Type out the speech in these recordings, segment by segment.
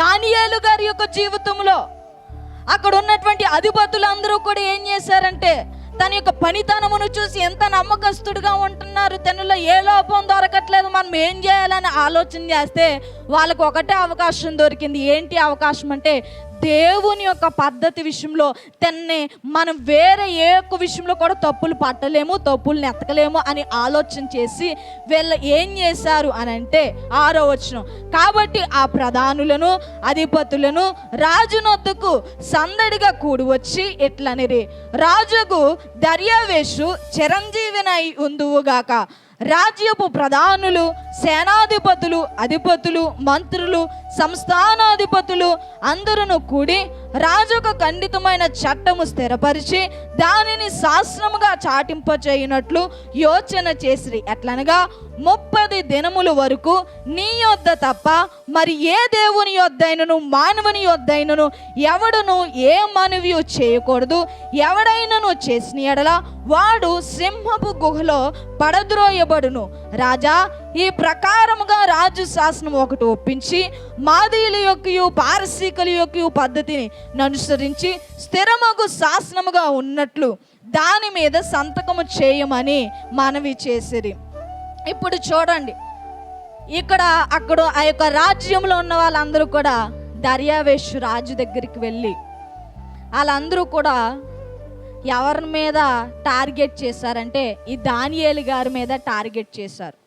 దానియేలు గారి యొక్క జీవితంలో అక్కడ ఉన్నటువంటి అధిపతులు అందరూ కూడా ఏం చేశారంటే తన యొక్క పనితనమును చూసి ఎంత నమ్మకస్తుడుగా ఉంటున్నారు తనలో ఏ లోపం దొరకట్లేదు మనం ఏం చేయాలని ఆలోచన చేస్తే వాళ్ళకు ఒకటే అవకాశం దొరికింది. ఏంటి అవకాశం అంటే దేవుని యొక్క పద్ధతి విషయంలో తన్నే మనం వేరే ఏ ఒక్క విషయంలో కూడా తప్పులు పట్టలేము తప్పులు ఎత్తకలేము అని ఆలోచన చేసి వీళ్ళు ఏం చేశారు అని అంటే ఆరో వచనం. కాబట్టి ఆ ప్రధానులను అధిపతులను రాజునొద్దుకు సందడిగా కూడి వచ్చి ఇట్లనిరి. రాజుకు దర్యావేషు చిరంజీవినై ఉందువుగాక. రాజ్యపు ప్రధానులు సేనాధిపతులు అధిపతులు మంత్రులు సంస్థానాధిపతులు అందరూ కూడి రాజుకు ఖండితమైన చట్టము స్థిరపరిచి దానిని శాసనముగా చాటింపచేయునట్లు యోచన చేసిరి. ఎట్లనగా ముప్పది దినముల వరకు నీ యొద్ద తప్ప మరి ఏ దేవుని యొద్దైనను మానవుని యొద్దైనను ఎవడును ఏ మనవి చేయకూడదు. ఎవడైనను చేసిన ఎడల వాడు సింహపు గుహలో పడద్రోయబడును. రాజా ఈ ప్రకారముగా రాజు శాసనం ఒకటి ఒప్పించి మాదీయుల యొక్క పారసీకుల యొక్క పద్ధతిని అనుసరించి స్థిరమగు శాసనముగా ఉన్నట్లు దాని మీద సంతకము చేయమని మనవి చేసిరి. ఇప్పుడు చూడండి. ఇక్కడ అక్కడ ఆ యొక్క రాజ్యంలో ఉన్న వాళ్ళందరూ కూడా దర్యావేషు రాజు దగ్గరికి వెళ్ళి వాళ్ళందరూ కూడా ఎవరి మీద టార్గెట్ చేశారంటే ఈ దానియేలు గారి మీద టార్గెట్ చేశారు.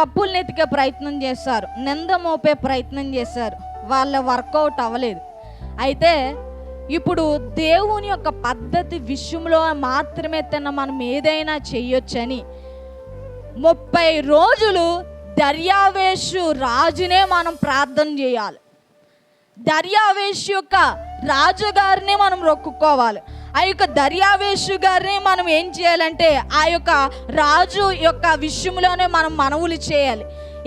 తప్పులు నెతికే ప్రయత్నం చేశారు. నింద మోపే ప్రయత్నం చేశారు. వాళ్ళ వర్కౌట్ అవ్వలేదు. అయితే ఇప్పుడు దేవుని యొక్క పద్ధతి విషయంలో మాత్రమే తన మనం ఏదైనా చేయొచ్చని ముప్పై రోజులు దర్యావేషు రాజునే మనం ప్రార్థన చేయాలి. దర్యావేష్ యొక్క రాజుగారిని మనం రొక్కుకోవాలి. ఆ యొక్క దర్యావేషు గారిని మనం ఏం చేయాలంటే ఆ యొక్క రాజు యొక్క విషయంలోనే మనం మనవులు చేయాలి.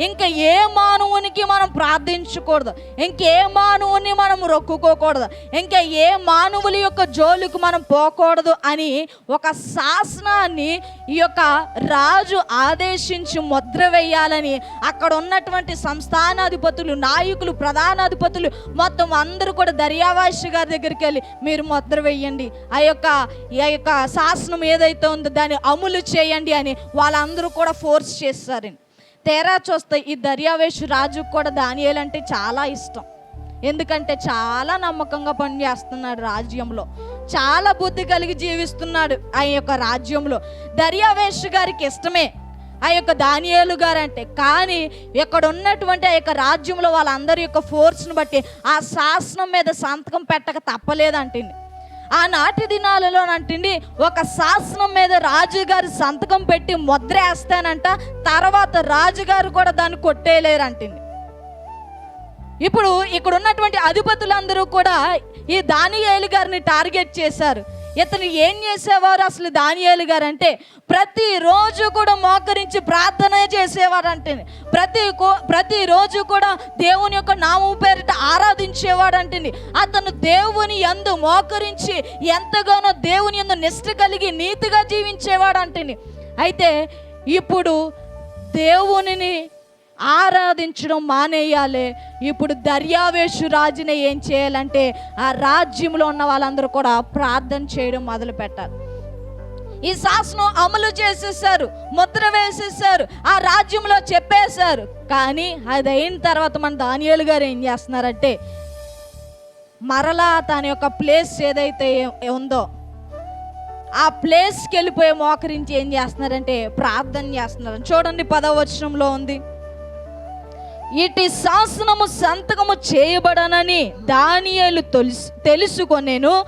ఇంకా ఏ మానవునికి మనం ప్రార్థించకూడదు? ఇంకే మానవుని మనం రొక్కుకోకూడదు? ఇంకా ఏ మానవుల యొక్క జోలికి మనం పోకూడదు అని ఒక శాసనాన్ని ఈ యొక్క రాజు ఆదేశించి ముద్ర వేయాలని అక్కడ ఉన్నటువంటి సంస్థానాధిపతులు నాయకులు ప్రధానాధిపతులు మొత్తం అందరూ కూడా దర్యావాసి గారి దగ్గరికి వెళ్ళి మీరు ముద్ర వేయండి. ఆ యొక్క ఈ యొక్క శాసనం ఏదైతే ఉందో దాన్ని అమలు చేయండి అని వాళ్ళందరూ కూడా ఫోర్స్ చేస్తారండి తేరా చూస్తే ఈ దర్యావేష్ రాజుకు కూడా దానియాలంటే చాలా ఇష్టం. ఎందుకంటే చాలా నమ్మకంగా పనిచేస్తున్నాడు రాజ్యంలో. చాలా బుద్ధి కలిగి జీవిస్తున్నాడు ఆ యొక్క రాజ్యంలో. దర్యావేష్ గారికి ఇష్టమే. ఆ యొక్క దానియేలు గారు అంటే కానీ ఇక్కడ ఉన్నటువంటి ఆ యొక్క రాజ్యంలో వాళ్ళందరి యొక్క ఫోర్స్ని బట్టి ఆ శాసనం మీద సంతకం పెట్టక తప్పలేదంటండి. ఆనాటి దినాలలో అంటండి ఒక శాసనం మీద రాజుగారు సంతకం పెట్టి ముద్ర వేస్తానంట తర్వాత రాజుగారు కూడా దాన్ని కొట్టేయలేరంటండి. ఇప్పుడు ఇక్కడ ఉన్నటువంటి అధిపతులందరూ కూడా ఈ దానియేలు గారిని టార్గెట్ చేశారు. ఇతను ఏం చేసేవారు అసలు దానియాలు గారు అంటే ప్రతిరోజు కూడా మోకరించి ప్రార్థన చేసేవారు అంటే ప్రతి ప్రతిరోజు కూడా దేవుని యొక్క నామం పేరిట ఆరాధించేవాడు అంటుంది అతను దేవుని యందు మోకరించి ఎంతగానో దేవుని యందు నిష్ట కలిగి నీతిగా జీవించేవాడు అంటుంది అయితే ఇప్పుడు దేవునిని ఆరాధించడం మానేయాలి. ఇప్పుడు దర్యావేషు రాజుని ఏం చేయాలంటే ఆ రాజ్యంలో ఉన్న వాళ్ళందరూ కూడా ప్రార్థన చేయడం మొదలు పెట్టాలి ఈ శాసనం అమలు చేసేసారు ముద్ర వేసేసారు ఆ రాజ్యంలో చెప్పేశారు. కానీ అది అయిన తర్వాత మన దానియేలు గారు ఏం చేస్తున్నారంటే మరలా తన యొక్క ప్లేస్ ఏదైతే ఉందో ఆ ప్లేస్కి వెళ్ళిపోయి మోకరించి ఏం చేస్తున్నారంటే ప్రార్థన చేస్తున్నారు. చూడండి పదవ వచనంలో ఉంది. ఇటు శాసనము సంతకము చేయబడనని దానియలు తెలుసు తెలుసుకొనేను.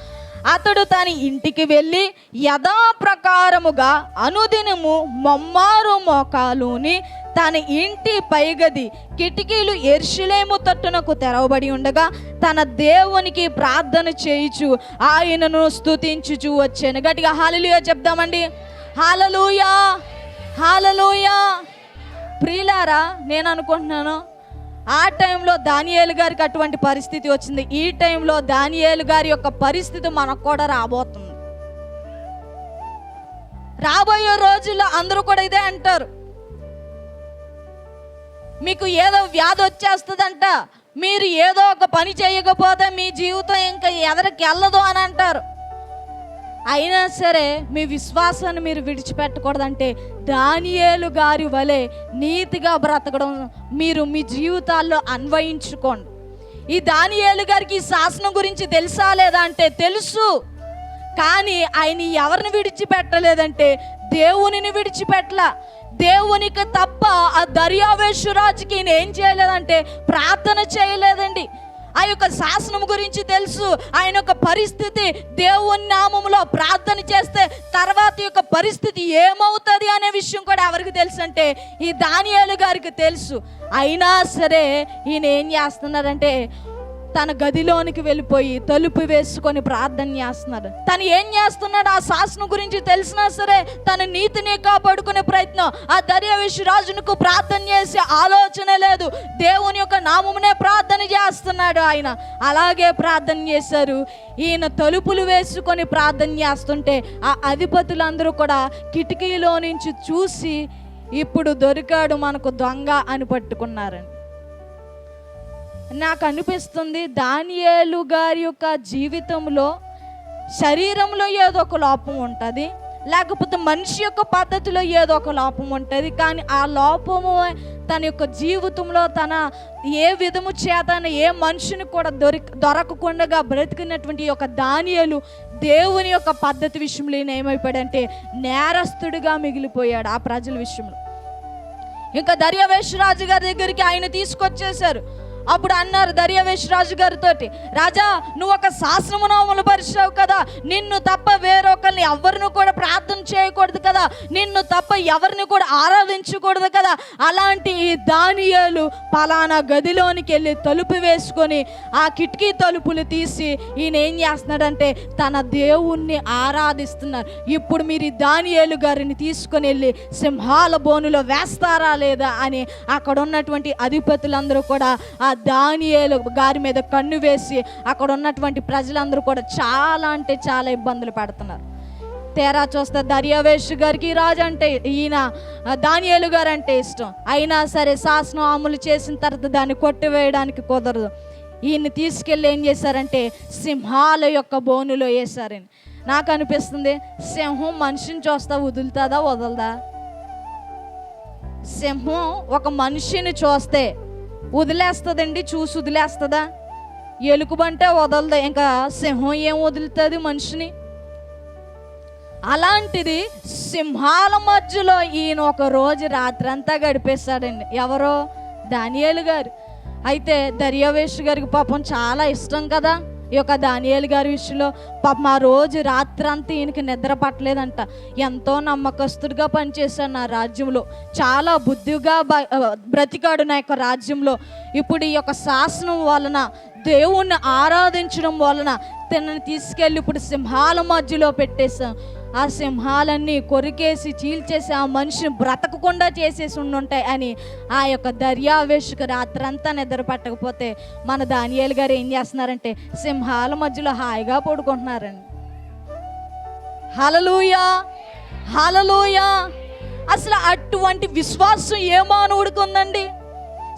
అతడు తన ఇంటికి వెళ్ళి యథాప్రకారముగా అనుదినము మొమ్మారు మోకాలుని తన ఇంటి పైగది కిటికీలు ఎర్షులేము తట్టునకు తెరవబడి ఉండగా తన దేవునికి ప్రార్థన చేయుచు ఆయనను స్థుతించుచు వచ్చాను. గట్టిగా హాలలుయా చెప్దామండి. హాలలుయా హాలలుయా. ప్రియులారా నేను అనుకుంటున్నాను ఆ టైంలో దానియేలు గారికి అటువంటి పరిస్థితి వచ్చింది. ఈ టైంలో దానియేలు గారి యొక్క పరిస్థితి మనకు కూడా రాబోతుంది. రాబోయే రోజుల్లో అందరూ కూడా ఇదే అంటారు. మీకు ఏదో వ్యాధి వచ్చేస్తుందంట. మీరు ఏదో ఒక పని చేయకపోతే మీ జీవితం ఇంకా ఎదరికి వెళ్ళదు అని అంటారు. అయినా సరే మీ విశ్వాసాన్ని మీరు విడిచిపెట్టకూడదంటే దానియేలు గారి వలె నీతిగా బ్రతకడం మీరు మీ జీవితాల్లో అన్వయించుకోండి. ఈ దానియేలు గారికి ఈ శాసనం గురించి తెలుసా లేదా అంటే తెలుసు. కానీ ఆయన ఎవరిని విడిచిపెట్టలేదంటే దేవునిని విడిచిపెట్టల దేవునికి తప్ప ఆ దర్యావేశ్వరాజుకి ఈయన ఏం చేయలేదంటే ప్రార్థన చేయలేదండి. ఆ యొక్క శాసనం గురించి తెలుసు. ఆయన యొక్క పరిస్థితి దేవుని నామంలో ప్రార్థన చేస్తే తర్వాత యొక్క పరిస్థితి ఏమవుతుంది అనే విషయం కూడా ఎవరికి తెలుసు అంటే ఈ దానియాలు గారికి తెలుసు. అయినా సరే ఈయన ఏం చేస్తున్నారంటే తన గదిలోనికి వెళ్ళిపోయి తలుపు వేసుకొని ప్రార్థన చేస్తున్నాడు. తను ఏం చేస్తున్నాడు? ఆ శాసనం గురించి తెలిసినా సరే తన నీతిని కాపాడుకునే ప్రయత్నం. ఆ దర్యావేశు రాజునకు ప్రార్థన చేసే ఆలోచన లేదు. దేవుని యొక్క నామమునే ప్రార్థన చేస్తున్నాడు ఆయన. అలాగే ప్రార్థన చేశారు. ఈయన తలుపులు వేసుకొని ప్రార్థన చేస్తుంటే ఆ అధిపతులందరూ కూడా కిటికీలో నుంచి చూసి ఇప్పుడు దొరికాడు మనకు దొంగ అని పట్టుకున్నారండి నాకు అనిపిస్తుంది దానియేలు గారి యొక్క జీవితంలో శరీరంలో ఏదో ఒక లోపం ఉంటుంది లేకపోతే మనిషి యొక్క పద్ధతిలో ఏదో ఒక లోపం ఉంటుంది కానీ ఆ లోపము తన యొక్క జీవితంలో తన ఏ విధము చేతన ఏ మనిషిని కూడా దొరికి దొరకకుండా బ్రతికినటువంటి యొక్క దానియలు దేవుని యొక్క పద్ధతి విషయంలో ఈయన ఏమైపోయాడంటే నేరస్తుడిగా మిగిలిపోయాడు ఆ ప్రజల విషయంలో. ఇంకా దర్యావేశ్వరాజు గారి దగ్గరికి ఆయన తీసుకొచ్చేశారు. అప్పుడు అన్నారు దర్యావేశ్వరాజు గారితో రాజా నువ్వు ఒక శాస్త్రమును అమలుపరిచావు కదా నిన్ను తప్ప వేరొక వేరొకరిని ఎవరిని కూడా ప్రార్థన చేయకూడదు కదా. నిన్ను తప్ప ఎవరిని కూడా ఆరాధించకూడదు కదా. అలాంటి ఈ దానియాలు పలానా గదిలోనికి వెళ్ళి తలుపు వేసుకొని ఆ కిటికీ తలుపులు తీసి ఈయన ఏం చేస్తున్నాడంటే తన దేవుణ్ణి ఆరాధిస్తున్నారు. ఇప్పుడు మీరు ఈ దానియాలు గారిని తీసుకొని వెళ్ళి సింహాల బోనులో వేస్తారా లేదా అని అక్కడ ఉన్నటువంటి అధిపతులందరూ కూడా ఆ దానియాలు గారి మీద కన్ను వేసి అక్కడ ఉన్నటువంటి ప్రజలందరూ కూడా చాలా అంటే చాలా ఇబ్బందులు పడుతున్నారు. తేరా చూస్తే దర్యావేష్ గారికి రాజు అంటే ఈయన ఆ, దానియేలు గారు అంటే ఇష్టం. అయినా సరే శాసనం అమలు చేసిన తర్వాత దాన్ని కొట్టివేయడానికి కుదరదు. ఈయన్ని తీసుకెళ్ళి ఏం చేశారంటే సింహాల యొక్క బోనులో వేశారని నాకు అనిపిస్తుంది సింహం మనిషిని చూస్తా వదులుతుందా వదలదా? సింహం ఒక మనిషిని చూస్తే వదిలేస్తుందండి చూసి వదిలేస్తుందా? ఎలుకబంటే వదలదు ఇంకా సింహం ఏం వదులుతుంది మనిషిని? అలాంటిది సింహాల మధ్యలో ఈయన ఒక రోజు రాత్రంతా గడిపేశాడండి ఎవరో? దానియేలు గారు. అయితే దర్యావేష్ గారికి పాపం చాలా ఇష్టం కదా. ఈ యొక్క దానియేలు గారి విషయంలో పాపం ఆ రోజు రాత్రంతా ఈయనకి నిద్ర పట్టలేదంట. ఎంతో నమ్మకస్తుడిగా పనిచేశాడు నా రాజ్యంలో. చాలా బుద్ధిగా బ- బ్రతికాడు నా యొక్క రాజ్యంలో. ఇప్పుడు ఈ యొక్క శాసనం వలన దేవుణ్ణి ఆరాధించడం వలన తనని తీసుకెళ్ళి ఇప్పుడు సింహాల మధ్యలో పెట్టేశాం. ఆ సింహాలన్నీ కొరికేసి చీల్చేసి ఆ మనిషిని బ్రతకకుండా చేసేసి ఉండుంటాయి అని ఆ యొక్క దర్యావేషకు రాత్రంతా నిద్ర పట్టకపోతే మన దానియాలు గారు ఏం చేస్తున్నారంటే సింహాల మధ్యలో హాయిగా పడుకుంటున్నారండి. హలలుయా హలలుయా అసలు అటువంటి విశ్వాసం ఏ మానవుడికి ఉందండి?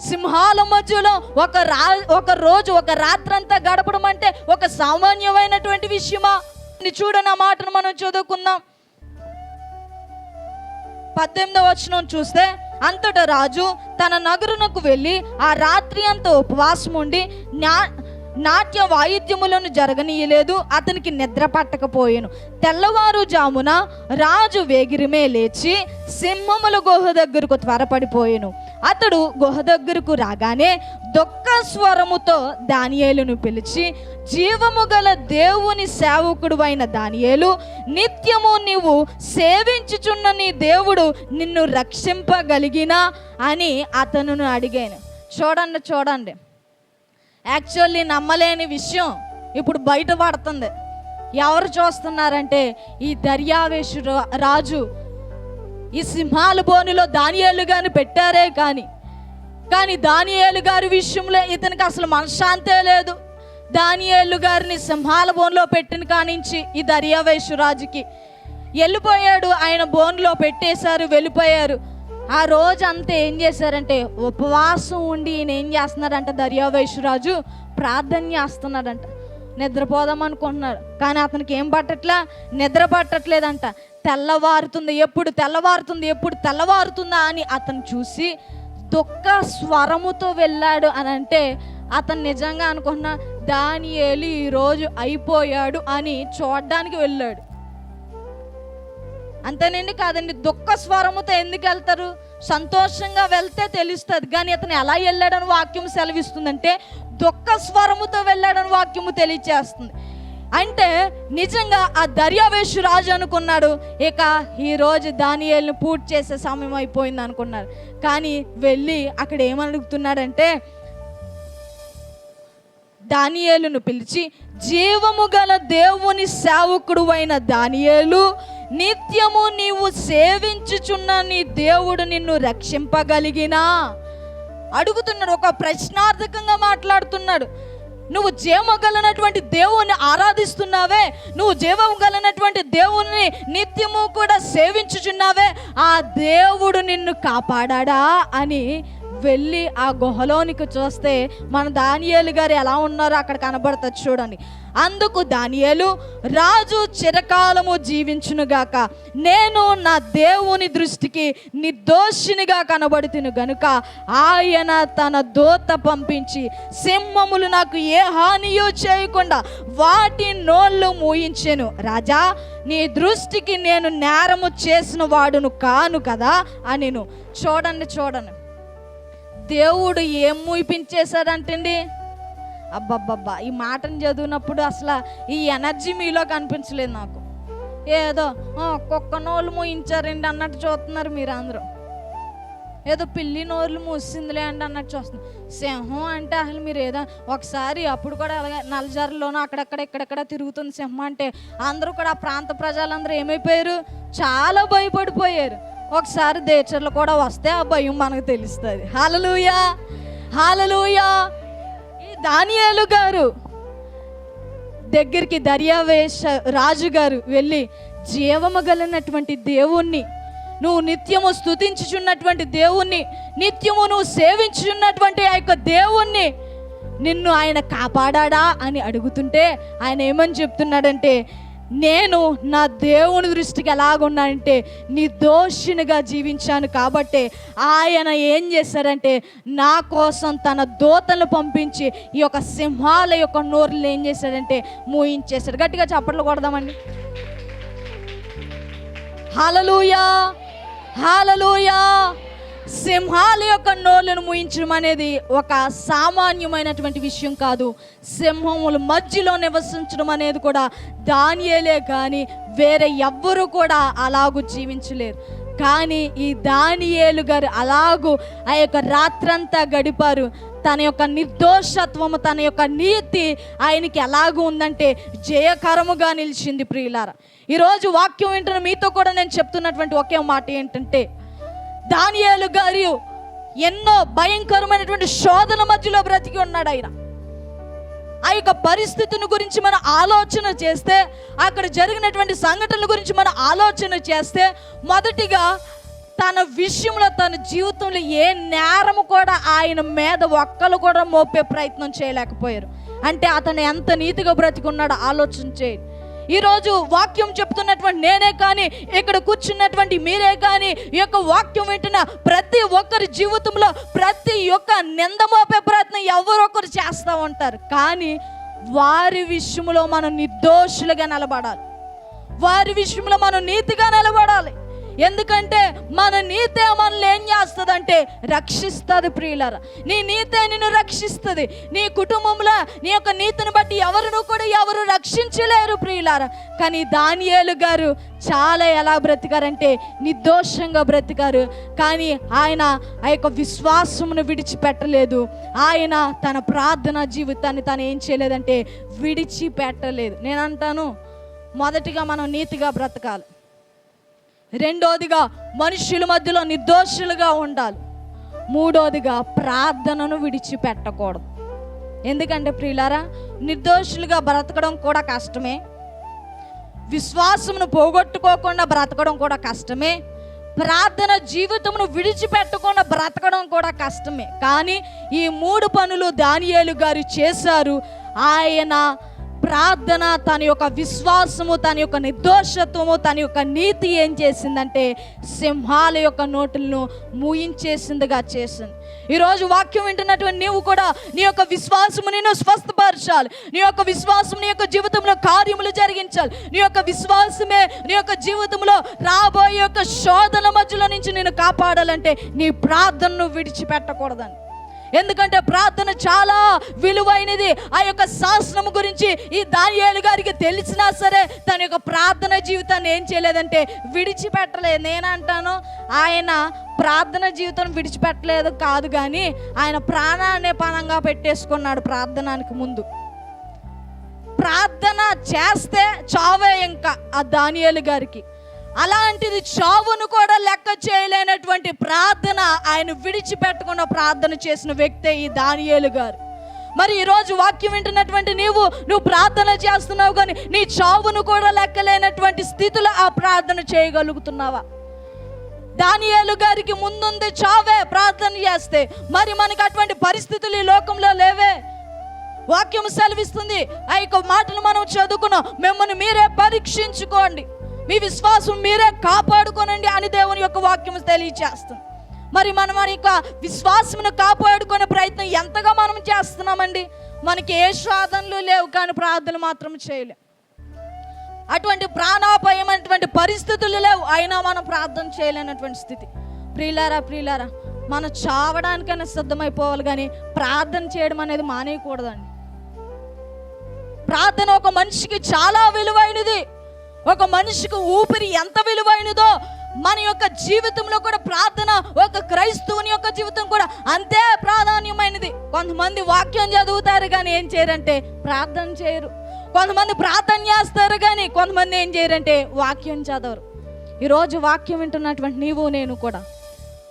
సింహాల మధ్యలో ఒక రా ఒక రోజు ఒక రాత్రంతా గడపడం అంటే ఒక సామాన్యమైనటువంటి విషయమా? చూడని మాటను మనం చదువుకుందాం. పద్దెనిమిదవ వచనం చూస్తే అంతటా రాజు తన నగరునకు వెళ్ళి ఆ రాత్రి అంతా ఉపవాసం ఉండి నా నాట్య వాయిద్యములను జరగనీయలేదు అతనికి నిద్ర పట్టకపోయాను. తెల్లవారుజామున రాజు వేగిరిమే లేచి సింహముల గుహ దగ్గరకు త్వరపడిపోయాను. అతడు గుహ దగ్గరకు రాగానే దొక్క స్వరముతో దానియేలును పిలిచి జీవము గల దేవుని సేవకుడు అయిన దానియేలు నిత్యము నీవు సేవించుచున్న నీ దేవుడు నిన్ను రక్షింపగలిగినా అని అతనును అడిగాను. చూడండి చూడండి. యాక్చువల్లీ నమ్మలేని విషయం ఇప్పుడు బయటపడుతుంది ఎవరు చూస్తున్నారంటే ఈ దర్యావేశు రా- రాజు ఈ సింహాల బోనులో దానియేలు గాని పెట్టారే కానీ కానీ దానియేలు గారి విషయంలో ఇతనికి అసలు మనశ్శాంతే లేదు. దానియేలు గారిని సింహాల బోన్లో పెట్టిన కానించి ఈ దర్యావేశు రాజుకి వెళ్ళిపోయాడు. ఆయన బోన్లో పెట్టేశారు వెళ్ళిపోయారు. ఆ రోజు అంతా ఏం చేశారంటే ఉపవాసం ఉండి ఈయన ఏం చేస్తున్నాడంట దర్యావేశ్వరాజు ప్రార్థన చేస్తున్నాడంట. నిద్రపోదాం అనుకుంటున్నాడు. కానీ అతనికి ఏం పట్టట్లా? నిద్ర పట్టట్లేదంట. తెల్లవారుతుంది ఎప్పుడు తెల్లవారుతుంది ఎప్పుడు తెల్లవారుతుందా అని అతను చూసి దుఃఖ స్వరముతో వెళ్ళాడు అని అంటే అతను నిజంగా అనుకున్న దానియేలు ఈరోజు అయిపోయాడు అని చూడడానికి వెళ్ళాడు. అంతేనండి కాదండి దుఃఖ స్వరముతో ఎందుకు వెళ్తారు? సంతోషంగా వెళ్తే తెలుస్తుంది కానీ అతను ఎలా వెళ్ళాడని వాక్యం సెలవిస్తుందంటే దుఃఖ స్వరముతో వెళ్ళాడని వాక్యము తెలియచేస్తుంది. అంటే నిజంగా ఆ దర్యావేష్ రాజు అనుకున్నాడు ఇక ఈరోజు దానియల్ని పూర్తి చేసే సమయం అయిపోయింది అనుకున్నాడు. కానీ వెళ్ళి అక్కడ ఏమనుకుతున్నాడంటే దానియేలును పిలిచి జీవము గల దేవుని సేవకుడు అయిన దానియేలు నిత్యము నీవు సేవించుచున్న నీ దేవుడు నిన్ను రక్షింపగలిగినా. అడుగుతున్నాడు ఒక ప్రశ్నార్థకంగా మాట్లాడుతున్నాడు. నువ్వు జీవగలనటువంటి దేవుని ఆరాధిస్తున్నావే నువ్వు జీవగలనటువంటి దేవుని నిత్యము కూడా సేవించుచున్నావే ఆ దేవుడు నిన్ను కాపాడా అని వెళ్ళి ఆ గుహలోనికి చూస్తే మన దానియేలు గారు ఎలా ఉన్నారో అక్కడ కనబడుతుంది చూడండి. అందుకు దానియేలు రాజు చిరకాలము జీవించునుగాక. నేను నా దేవుని దృష్టికి నిర్దోషినిగా కనబడుతును గనుక ఆయన తన దోత పంపించి సింహములు నాకు ఏ హానియో చేయకుండా వాటి నోళ్ళు మూయించెను. రాజా నీ దృష్టికి నేను నేరము చేసిన వాడును కాను కదా అని చూడండి చూడండి. దేవుడు ఏం మూయిపించేశాడంటండి? అబ్బబ్బబ్బా ఈ మాటను చదివినప్పుడు అసలు ఈ ఎనర్జీ మీలో కనిపించలేదు నాకు. ఏదో కుక్క నోళ్ళు మూయించారండి అన్నట్టు చూస్తున్నారు మీరు అందరూ ఏదో పిల్లి నోళ్ళు మూసిందిలే అండి అన్నట్టు చూస్తుంది సింహం అంటే అసలు మీరు ఏదో ఒకసారి అప్పుడు కూడా అలాగే నలజారులోనూ అక్కడక్కడ ఇక్కడక్కడ తిరుగుతుంది సింహం అంటే అందరూ కూడా ఆ ప్రాంత ప్రజలందరూ ఏమైపోయారు? చాలా భయపడిపోయారు. ఒకసారి దేచర్లు కూడా వస్తే ఆ భయం మనకు తెలుస్తుంది. హాలలుయా హాలలుయా ఈ దానియాలు గారు దగ్గరికి దర్యావేశ రాజు గారు వెళ్ళి జీవము గలనటువంటి దేవుణ్ణి నువ్వు నిత్యము స్థుతించుచున్నటువంటి దేవుణ్ణి నిత్యము నువ్వు సేవించుచున్నటువంటి ఆ యొక్క దేవుణ్ణి నిన్ను ఆయన కాపాడా అని అడుగుతుంటే ఆయన ఏమని చెప్తున్నాడంటే నేను నా దేవుని దృష్టికి ఎలాగున్నానంటే నిర్దోషినిగా జీవించాను కాబట్టే ఆయన ఏం చేశారంటే నా కోసం తన దోతలు పంపించి ఈ యొక్క సింహాల యొక్క నోరులు ఏం చేశాడంటే మూయించేశాడు. గట్టిగా చప్పట్లు కొడదామండి. హాలలుయా హాలలుయా సింహాల యొక్క నోళ్ళను ముయించడం అనేది ఒక సామాన్యమైనటువంటి విషయం కాదు. సింహముల మధ్యలో నివసించడం అనేది కూడా దానియేలే కానీ వేరే ఎవ్వరూ కూడా అలాగూ జీవించలేరు. కానీ ఈ దానియేలు గారు అలాగూ ఆ యొక్క రాత్రంతా గడిపారు. తన యొక్క నిర్దోషత్వము తన యొక్క నీతి ఆయనకి ఎలాగూ ఉందంటే జయకరముగా నిలిచింది ప్రియులార. ఈరోజు వాక్యం వింటున్న మీతో కూడా నేను చెప్తున్నటువంటి ఒకే మాట ఏంటంటే దానియాలు గారు ఎన్నో భయంకరమైనటువంటి శోధన మధ్యలో బ్రతికి ఉన్నాడు ఆయన. ఆ యొక్క పరిస్థితిని గురించి మనం ఆలోచన చేస్తే అక్కడ జరిగినటువంటి సంఘటనల గురించి మనం ఆలోచన చేస్తే మొదటిగా తన విషయంలో తన జీవితంలో ఏ నేరము కూడా ఆయన మీద ఒక్కరు కూడా మోపే ప్రయత్నం చేయలేకపోయారు. అంటే అతను ఎంత నీతిగా బ్రతికున్నాడో ఆలోచన చేయండి ఈరోజు వాక్యం చెప్తున్నటువంటి నేనే కానీ ఇక్కడ కూర్చున్నటువంటి మీరే కానీ ఈ యొక్క వాక్యం వింటున్న ప్రతి ఒక్కరి జీవితంలో ప్రతి ఒక్క నిందమోపే ప్రయత్నం ఎవరొకరు చేస్తూ ఉంటారు. కానీ వారి విషయంలో మనం నిర్దోషులుగా నిలబడాలి. వారి విషయంలో మనం నీతిగా నిలబడాలి. ఎందుకంటే మన నీతే మనల్ని ఏం చేస్తుంది రక్షిస్తుంది ప్రియులరా. నీ నీతే నిన్ను రక్షిస్తుంది. నీ కుటుంబంలో నీ యొక్క నీతిని బట్టి ఎవరును కూడా ఎవరు రక్షించలేరు ప్రియులారా. కానీ దానియేలు గారు చాలా ఎలా బ్రతికారంటే నిర్దోషంగా బ్రతికారు. కానీ ఆయన ఆ యొక్క విశ్వాసమును విడిచిపెట్టలేదు. ఆయన తన ప్రార్థన జీవితాన్ని తను ఏం చేయలేదంటే విడిచిపెట్టలేదు. నేను అంటాను మొదటిగా మనం నీతిగా బ్రతకాలి. రెండోదిగా మనుషుల మధ్యలో నిర్దోషులుగా ఉండాలి. మూడోదిగా ప్రార్థనను విడిచిపెట్టకూడదు. ఎందుకంటే ప్రియులారా నిర్దోషులుగా బ్రతకడం కూడా కష్టమే. విశ్వాసమును పోగొట్టుకోకుండా బ్రతకడం కూడా కష్టమే. ప్రార్థన జీవితమును విడిచిపెట్టకుండా బ్రతకడం కూడా కష్టమే. కానీ ఈ మూడు పనులు దానియేలు గారు చేశారు. ఆయన ప్రార్థన తన యొక్క విశ్వాసము తన యొక్క నిర్దోషత్వము తన యొక్క నీతి ఏం చేసిందంటే సింహాల యొక్క నోటులను మూయించేసిందిగా చేసింది. ఈరోజు వాక్యం వింటున్నటువంటి నీవు కూడా నీ యొక్క విశ్వాసము నేను స్వస్థపరచాలి. నీ యొక్క విశ్వాసం నీ యొక్క జీవితంలో కార్యములు జరిగించాలి. నీ యొక్క విశ్వాసమే నీ యొక్క జీవితంలో రాబోయే యొక్క శోధన మధ్యలో నుంచి నేను కాపాడాలంటే నీ ప్రార్థనను విడిచిపెట్టకూడదని. ఎందుకంటే ప్రార్థన చాలా విలువైనది. ఆ యొక్క శాసనం గురించి ఈ దానియేలు గారికి తెలిసినా సరే తన యొక్క ప్రార్థన జీవితాన్ని ఏం చేయలేదంటే విడిచిపెట్టలేదు నేనంటాను ఆయన ప్రార్థన జీవితం విడిచిపెట్టలేదు కాదు కానీ ఆయన ప్రాణాన్ని పణంగా పెట్టేసుకున్నాడు ప్రార్థనానికి ముందు. ప్రార్థన చేస్తే చావే ఇంకా ఆ దానియేలు గారికి. అలాంటిది చావును కూడా లెక్క అటువంటి ప్రార్థన ఆయన విడిచిపెట్టకుండా ప్రార్థన చేసిన వ్యక్తే ఈ దానియేలు గారు. మరి ఈరోజు వాక్యం వింటున్నటువంటి నీవు నువ్వు ప్రార్థన చేస్తున్నావు కానీ నీ చావును కూడా లెక్కలేనటువంటి స్థితిలో ఆ ప్రార్థన చేయగలుగుతున్నావా? దానియేలు గారికి ముందుంది చావే ప్రార్థన చేస్తే. మరి మనకు అటువంటి పరిస్థితులు ఈ లోకంలో లేవే. వాక్యం సెలవిస్తుంది. ఆ యొక్క మాటలు మనం చదువుకున్నాం. మిమ్మల్ని మీరే పరీక్షించుకోండి. మీ విశ్వాసం మీరే కాపాడుకోనండి అని దేవుని యొక్క వాక్యం తెలియచేస్తుంది. మరి మనం మన యొక్క విశ్వాసమును కాపాడుకునే ప్రయత్నం ఎంతగా మనం చేస్తున్నామండి? మనకి ఏ సాధనలు లేవు కానీ ప్రార్థనలు మాత్రం చేయలేం. అటువంటి ప్రాణాపాయమైనటువంటి పరిస్థితులు లేవు అయినా మనం ప్రార్థన చేయలేనటువంటి స్థితి. ప్రియులారా ప్రియులారా మనం చావడానికైనా సిద్ధమైపోవాలి కానీ ప్రార్థన చేయడం అనేది మానేయకూడదండి. ప్రార్థన ఒక మనిషికి చాలా విలువైనది. ఒక మనిషికి ఊపిరి ఎంత విలువైనదో మన యొక్క జీవితంలో కూడా ప్రార్థన ఒక క్రైస్తవుని యొక్క జీవితం కూడా అంతే ప్రాధాన్యమైనది. కొంతమంది వాక్యం చదువుతారు కానీ ఏం చేయరంటే ప్రార్థన చేయరు. కొంతమంది ప్రార్థన చేస్తారు కానీ కొంతమంది ఏం చేయరంటే వాక్యం చదవరు. ఈరోజు వాక్యం వింటున్నటువంటి నీవు నేను కూడా.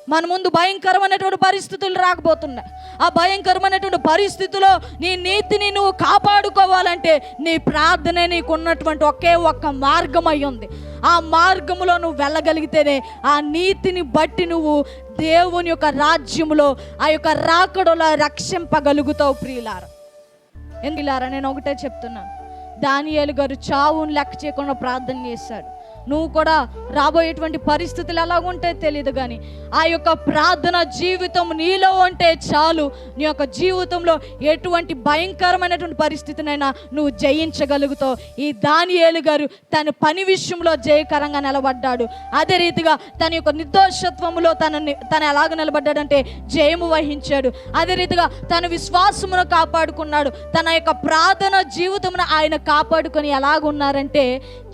మన ముందు భయంకరమైనటువంటి పరిస్థితులు రాకపోతున్నాయి. ఆ భయంకరమైనటువంటి పరిస్థితిలో నీ నీతిని నువ్వు కాపాడుకోవాలంటే నీ ప్రార్థనే నీకు ఉన్నటువంటి ఒకే ఒక్క మార్గం అయి ఉంది. ఆ మార్గంలో నువ్వు వెళ్ళగలిగితేనే ఆ నీతిని బట్టి నువ్వు దేవుని యొక్క రాజ్యంలో ఆ యొక్క రాకడలో రక్షింపగలుగుతావు ప్రియులార. ఎందుకులారా నేను ఒకటే చెప్తున్నాను దానియాలు గారు చావును లెక్క చేయకుండా ప్రార్థన చేశాడు. నువ్వు కూడా రాబోయేటువంటి పరిస్థితులు ఎలాగుంటే తెలియదు కానీ ఆ యొక్క ప్రార్థన జీవితం నీలో ఉంటే చాలు. నీ యొక్క జీవితంలో ఎటువంటి భయంకరమైనటువంటి పరిస్థితినైనా నువ్వు జయించగలుగుతావు. ఈ దానియేలు గారు తన పని విషయంలో జయకరంగా నిలబడ్డాడు. అదే రీతిగా తన యొక్క నిర్దోషత్వంలో తన తను ఎలాగ నిలబడ్డాడంటే జయము వహించాడు. అదే రీతిగా తన విశ్వాసమును కాపాడుకున్నాడు. తన యొక్క ప్రార్థన జీవితమును ఆయన కాపాడుకొని ఎలాగున్నారంటే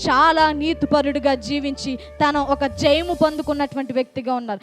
చాలా నీతిపరుడు నీతిపరుడుగా జీవించి తను ఒక జయము పొందుకున్నటువంటి వ్యక్తిగా ఉన్నారు.